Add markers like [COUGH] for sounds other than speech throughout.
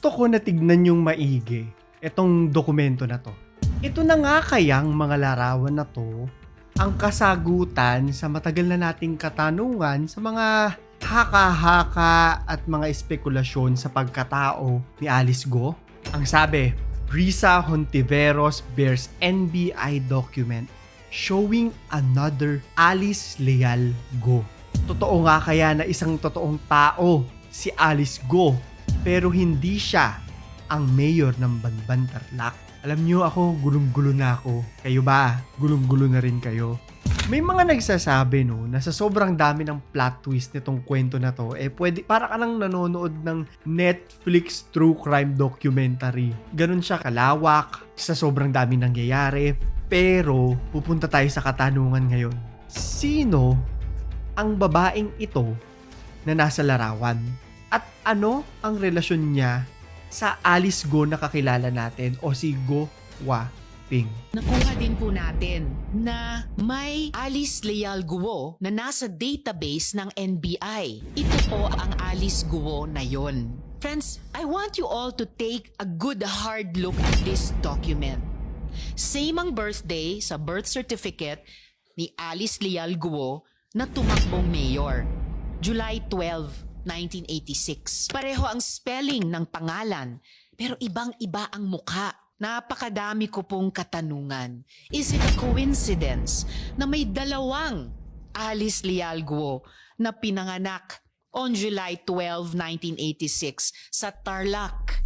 Gusto ko na tignan yung maigi itong dokumento na to. Ito na nga kayang mga larawan na to ang kasagutan sa matagal na nating katanungan sa mga haka-haka at mga espekulasyon sa pagkatao ni Alice Go. Ang sabi, Risa Hontiveros bears NBI document showing another Alice Leal Go. Totoo nga kaya na isang totoong tao si Alice Go pero hindi siya ang mayor ng Banban Tarlac. Alam niyo ako, gulong-gulo na ako. Kayo ba? Gulong-gulo na rin kayo. May mga nagsasabi no na sa sobrang dami ng plot twist nitong kwento na to, eh pwede, para ka lang nanonood ng Netflix true crime documentary. Ganun siya kalawak, sa sobrang dami nangyayari. Pero, pupunta tayo sa katanungan ngayon. Sino ang babaeng ito na nasa larawan? At ano ang relasyon niya sa Alice Go na kakilala natin o si Go Wa Ping? Nakuha din po natin na may Alice Leal Guo na nasa database ng NBI. Ito po ang Alice Guo na yon. Friends, I want you all to take a good hard look at this document. Same ang birthday sa birth certificate ni Alice Leal Guo na tumakbong mayor. July 12, 1986. Pareho ang spelling ng pangalan, pero ibang-iba ang mukha. Napakadami ko pong katanungan. Is it a coincidence na may dalawang Alice Leal Guo na pinanganak on July 12, 1986 sa Tarlac?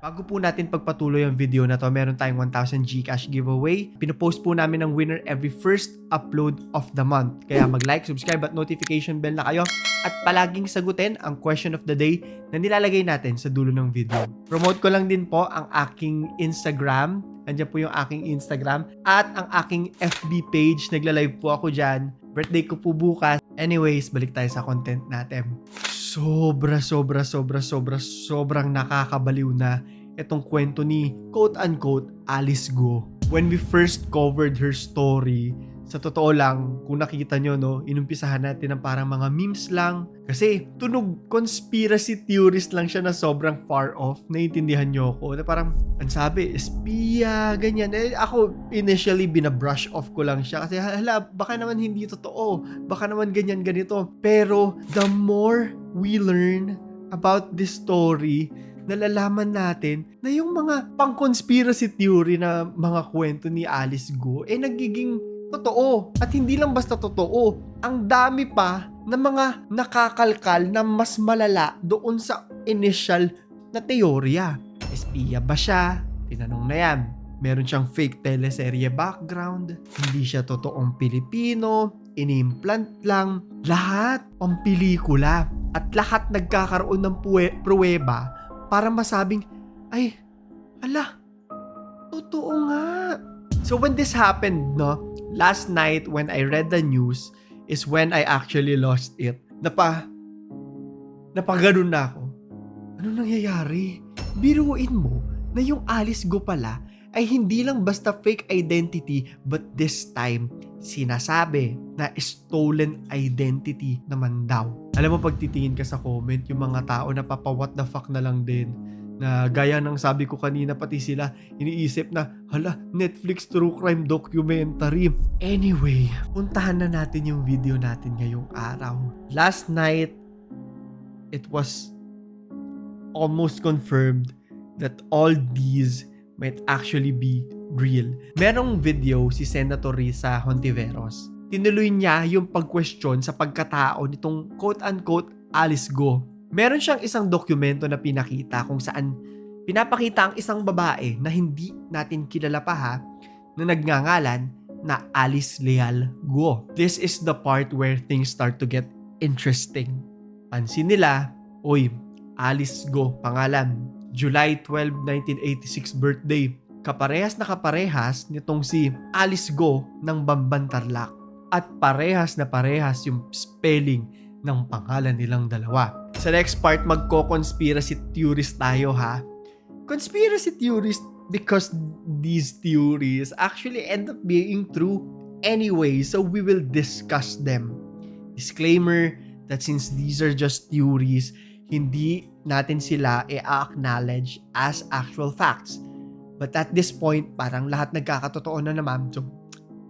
Bago po natin pagpatuloy ang video na to, meron tayong 1,000 Gcash giveaway. Pinopost po namin ng winner every first upload of the month. Kaya mag-like, subscribe at notification bell na kayo. At palaging sagutin ang question of the day na nilalagay natin sa dulo ng video. Promote ko lang din po ang aking Instagram. Andiyan po yung aking Instagram. At ang aking FB page. Nagla-live po ako dyan. Birthday ko po bukas. Anyways, balik tayo sa content natin sobra, sobra, sobra, sobra, sobrang nakakabaliw na itong kwento ni quote-unquote Alice Go. When we first covered her story, sa totoo lang, kung nakita nyo, no, inumpisahan natin ng parang mga memes lang. Kasi tunog conspiracy theorist lang siya na sobrang far off. Naiintindihan nyo ako. Na parang, ang sabi, espiya, ganyan. Eh, ako, initially, binabrush off ko lang siya. Kasi, hala, baka naman hindi totoo. Baka naman ganyan, ganito. Pero, the more we learn about this story, nalalaman natin na yung mga pang-conspiracy theory na mga kwento ni Alice Go, eh nagiging totoo. At hindi lang basta totoo, ang dami pa na mga nakakalkal na mas malala doon sa initial na teorya. Espiya ba siya? Tinanong na yan. Meron siyang fake teleserye background. Hindi siya totoong Pilipino. Inimplant lang. Lahat pang pelikula. At lahat nagkakaroon ng puwe- pruweba para masabing, ay, ala, totoo nga. So when this happened, no, last night when I read the news is when I actually lost it. Napa, napaganon na ako. Ano nangyayari? Biruin mo na yung Alice Go pala ay hindi lang basta fake identity but this time sinasabi na stolen identity naman daw. Alam mo pag titingin ka sa comment, yung mga tao na papa what the fuck na lang din na gaya ng sabi ko kanina pati sila iniisip na hala Netflix true crime documentary. Anyway, puntahan na natin yung video natin ngayong araw. Last night, it was almost confirmed that all these might actually be real. Merong video si Senator Risa Hontiveros. Tinuloy niya yung pag-question sa pagkatao nitong quote-unquote Alice Go. Meron siyang isang dokumento na pinakita kung saan pinapakita ang isang babae na hindi natin kilala pa ha, na nagngangalan na Alice Leal Go. This is the part where things start to get interesting. Pansin nila, oy, Alice Go, pangalan, July 12, 1986 birthday. Kaparehas na kaparehas nitong si Alice Go ng Bamban Tarlac. At parehas na parehas yung spelling ng pangalan nilang dalawa. Sa next part, magko-conspiracy theorist tayo ha. Conspiracy theorist because these theories actually end up being true anyway, so we will discuss them. Disclaimer, that since these are just theories, hindi natin sila i-acknowledge as actual facts. But at this point, parang lahat nagkakatotoo na naman. So,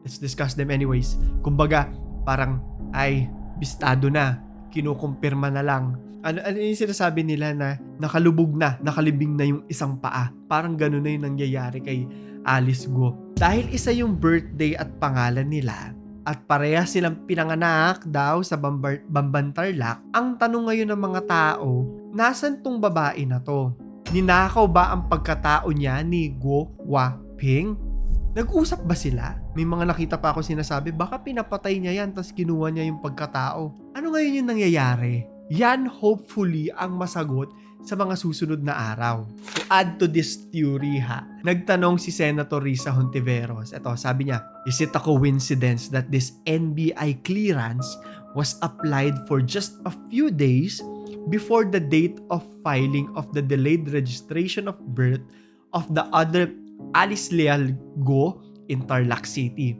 let's discuss them anyways. Kumbaga, parang, ay, bistado na. Kinukumpirma na lang. Ano, ano yung sinasabi nila na nakalubog na, nakalibing na yung isang paa. Parang ganun na yung nangyayari kay Alice Go. Dahil isa yung birthday at pangalan nila, at pareha silang pinanganak daw sa Bambar- Bambantarlak, ang tanong ngayon ng mga tao, nasan tong babae na to? Ninakaw ba ang pagkatao niya ni Guo Waping? Nag-usap ba sila? May mga nakita pa ako sinasabi, baka pinapatay niya yan tapos kinuha niya yung pagkatao. Ano ngayon yung nangyayari? Yan hopefully ang masagot sa mga susunod na araw. To add to this theory ha, nagtanong si Senator Risa Hontiveros. Ito, sabi niya, Is it a coincidence that this NBI clearance was applied for just a few days before the date of filing of the delayed registration of birth of the other Alice Leal Go in Tarlac City?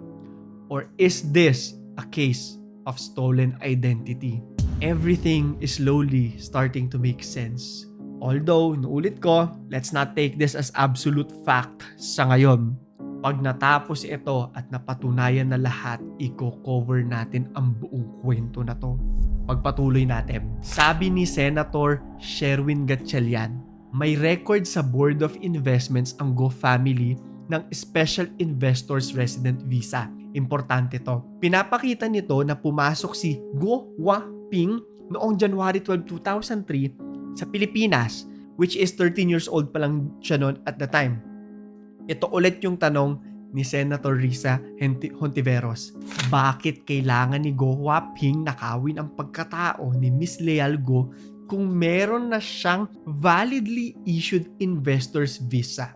Or is this a case of stolen identity? Everything is slowly starting to make sense. Although, inuulit ko, let's not take this as absolute fact sa ngayon. Pag natapos ito at napatunayan na lahat, i-cover natin ang buong kwento na to. Pagpatuloy natin. Sabi ni Senator Sherwin Gatchalian, may record sa Board of Investments ang Go family ng Special Investors Resident Visa. Importante to. Pinapakita nito na pumasok si Go Wa Ping noong January 12, 2003 sa Pilipinas which is 13 years old pa lang siya noon at the time. Ito ulit yung tanong ni Senator Risa Hontiveros. Bakit kailangan ni Go Waping nakawin ang pagkatao ni Miss Leal Go kung meron na siyang validly issued investor's visa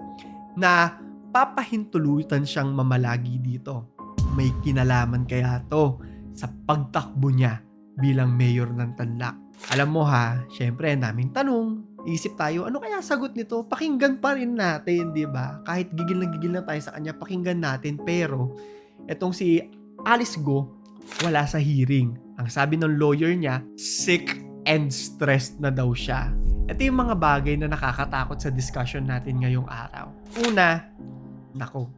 na papahintulutan siyang mamalagi dito? May kinalaman kaya to sa pagtakbo niya bilang mayor ng Tanlac. Alam mo ha, syempre, ang daming tanong. Isip tayo, ano kaya sagot nito? Pakinggan pa rin natin, di ba? Kahit gigil na gigil na tayo sa kanya, pakinggan natin. Pero, etong si Alice Go, wala sa hearing. Ang sabi ng lawyer niya, sick and stressed na daw siya. Ito yung mga bagay na nakakatakot sa discussion natin ngayong araw. Una, nako,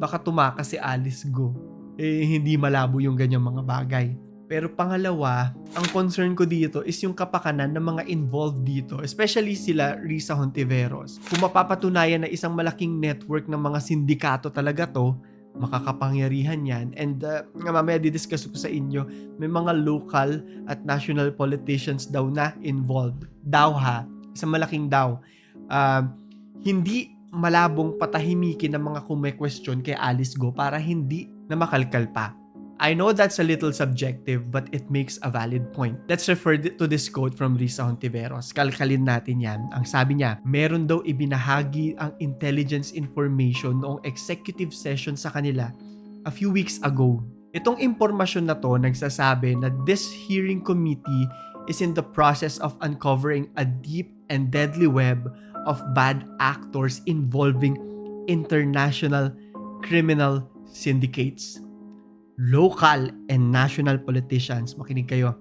baka tumakas si Alice Go. Eh, hindi malabo yung ganyang mga bagay. Pero pangalawa, ang concern ko dito is yung kapakanan ng mga involved dito, especially sila Risa Hontiveros. Kung mapapatunayan na isang malaking network ng mga sindikato talaga to, makakapangyarihan yan. And uh, mamaya didiscuss ko sa inyo, may mga local at national politicians daw na involved. Daw ha, isang malaking daw. Uh, hindi malabong patahimikin ng mga kume-question kay Alice Go para hindi na makalkal pa. I know that's a little subjective but it makes a valid point. Let's refer to this quote from Risa Hontiveros. Kalkalin natin yan. Ang sabi niya, meron daw ibinahagi ang intelligence information noong executive session sa kanila a few weeks ago. Itong impormasyon na to nagsasabi na this hearing committee is in the process of uncovering a deep and deadly web of bad actors involving international criminal syndicates local and national politicians, makinig kayo,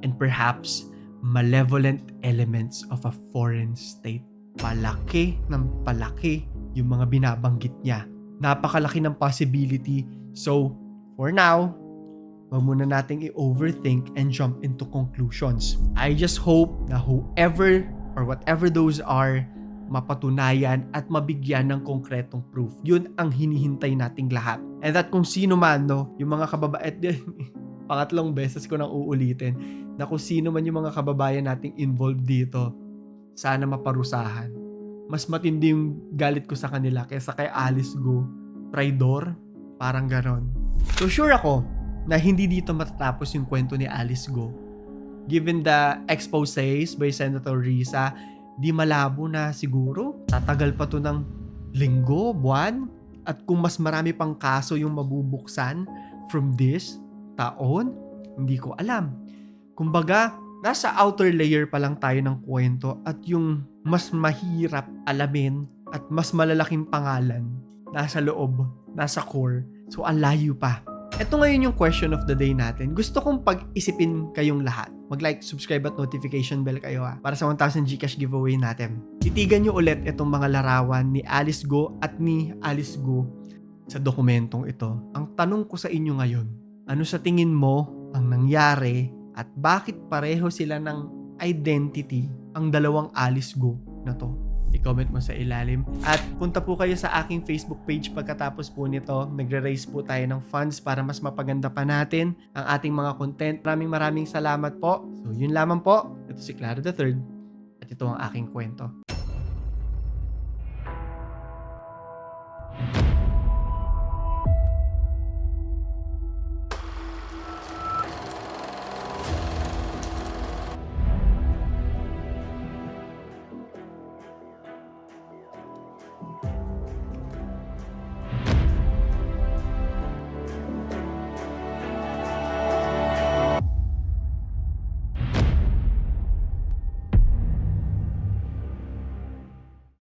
and perhaps malevolent elements of a foreign state. Palaki ng palaki yung mga binabanggit niya. Napakalaki ng possibility. So, for now, wag muna nating i-overthink and jump into conclusions. I just hope na whoever or whatever those are, mapatunayan at mabigyan ng konkretong proof. Yun ang hinihintay nating lahat. And that kung sino man, no, yung mga kababayan, [LAUGHS] pangatlong beses ko nang uulitin, na kung sino man yung mga kababayan nating involved dito, sana maparusahan. Mas matindi yung galit ko sa kanila kaysa kay Alice Go. Traidor? Parang ganon. So sure ako na hindi dito matatapos yung kwento ni Alice Go. Given the exposés by Senator Risa, di malabo na siguro. Tatagal pa to ng linggo, buwan. At kung mas marami pang kaso yung mabubuksan from this taon, hindi ko alam. Kumbaga, nasa outer layer pa lang tayo ng kwento at yung mas mahirap alamin at mas malalaking pangalan nasa loob, nasa core. So, ang layo pa. Ito ngayon yung question of the day natin. Gusto kong pag-isipin kayong lahat. Mag-like, subscribe at notification bell kayo ha para sa 1,000 Gcash giveaway natin. Titigan nyo ulit itong mga larawan ni Alice Go at ni Alice Go sa dokumentong ito. Ang tanong ko sa inyo ngayon, ano sa tingin mo ang nangyari at bakit pareho sila ng identity ang dalawang Alice Go na to? I-comment mo sa ilalim. At punta po kayo sa aking Facebook page pagkatapos po nito. Nagre-raise po tayo ng funds para mas mapaganda pa natin ang ating mga content. Maraming maraming salamat po. So yun lamang po. Ito si Clara the Third at ito ang aking kwento.